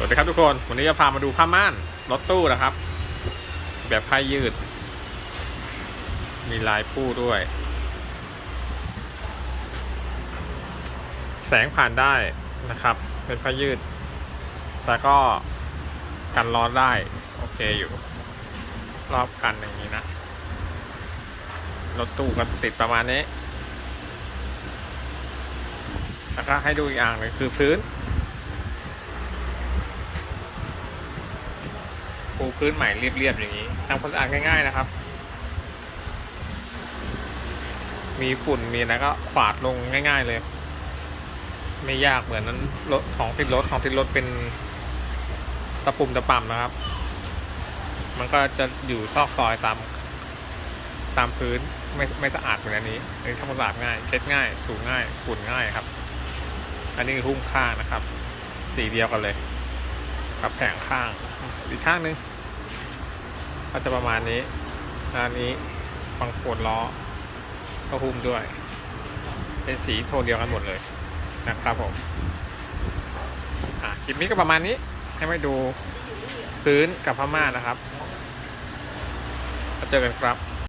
สวัสดีครับทุกคน วันนี้จะพามาดูผ้าม่านรถตู้นะครับ แบบผ้ายืด มีลายผู้ด้วย แสงผ่านได้นะครับ เป็นผ้ายืด แต่ก็กันร้อนได้ โอเคอยู่ รอบกันอย่างนี้นะ รถตู้ก็ติดประมาณนี้ แล้วก็ให้ดูอีกอย่างหนึงคือพื้น ปูพื้นใหม่เรียบๆอย่างนี้ทำความสะอาดง่าย ๆนะครับ มีฝุ่นมีอะไรก็ขวาดลงง่าย ๆเลย ไม่ยากเหมือนนั้นรถของติดรถของติดรถเป็นตะปุ่มตะป่ำนะครับ มันก็จะอยู่ซอกซอยตามตามพื้นไม่ไม่สะอาดเหมือนอันนี้อันนี้ทำความสะอาดง่าย เช็ดง่ายถูง่ายฝุ่นง่ายครับ อันนี้คือหุ้มข้างนะครับ สีเดียวกันเลย กับแผงข้าง อีกข้างหนึง ก็จะประมาณนี้อันนี้ฟังโคนล้อ ก็หุ้มด้วย เป็นสีโทนเดียวกันหมดเลยนะครับผมอะคลิปนี้ก็ประมาณนี้ให้ไม่ดูพื้นกับพม่านะครับ เจอกันครับ